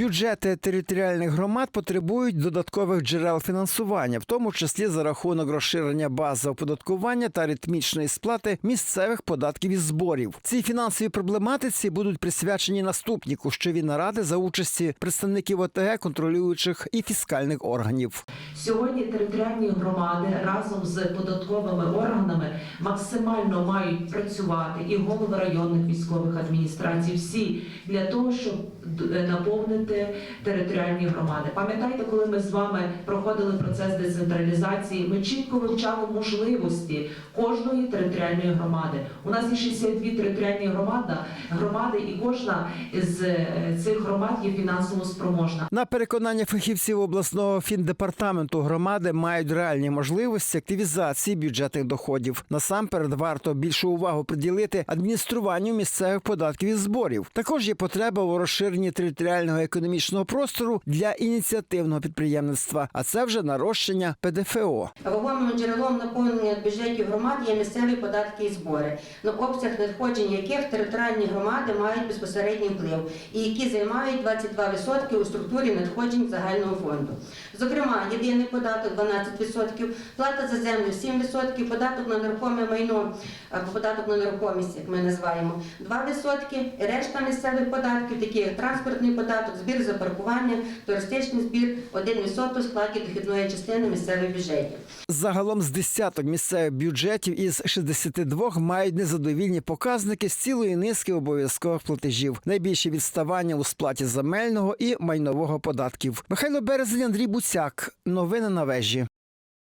Бюджети територіальних громад потребують додаткових джерел фінансування, в тому числі за рахунок розширення бази оподаткування та ритмічної сплати місцевих податків і зборів. Цій фінансовій проблематиці будуть присвячені наступні кущові наради за участі представників ОТГ, контролюючих і фіскальних органів. Сьогодні територіальні громади разом з податковими органами максимально мають працювати і голови районних військових адміністрацій, всі для того, щоб д- наповнити територіальні громади. Пам'ятаєте, коли ми з вами проходили процес децентралізації, ми чітко вивчали можливості кожної територіальної громади. У нас є 62 територіальні громади, громади, і кожна з е, цих громад є фінансово спроможна. На переконання фахівців обласного фіндепартаменту громади мають реальні можливості активізації бюджетних доходів. Насамперед варто більшу увагу приділити адмініструванню місцевих податків і зборів. Також є потреба у розширенні територіального економічного простору для ініціативного підприємництва, а це вже нарощення ПДФО. Вагомим джерелом наповнення бюджетів громад є місцеві податки і збори, на обсяг надходжень яких територіальні громади мають безпосередній вплив і які займають 22% у структурі надходжень загального фонду. Зокрема, єдиний податок 12%, плата за землю 7%, податок на нерухоме майно або податок на нерухомість, як ми називаємо, 2%, і решта місцевих податків, такі як транспортний податок, збір за паркування, туристичний збір, 1% в складі дохідної частини місцевих бюджетів. Загалом з десяток місцевих бюджетів із 62 мають незадовільні показники з цілої низки обов'язкових платежів. Найбільше відставання у сплаті земельного і майнового податків. Михайло Березень, Андрій Буцяк. Новини на вежі.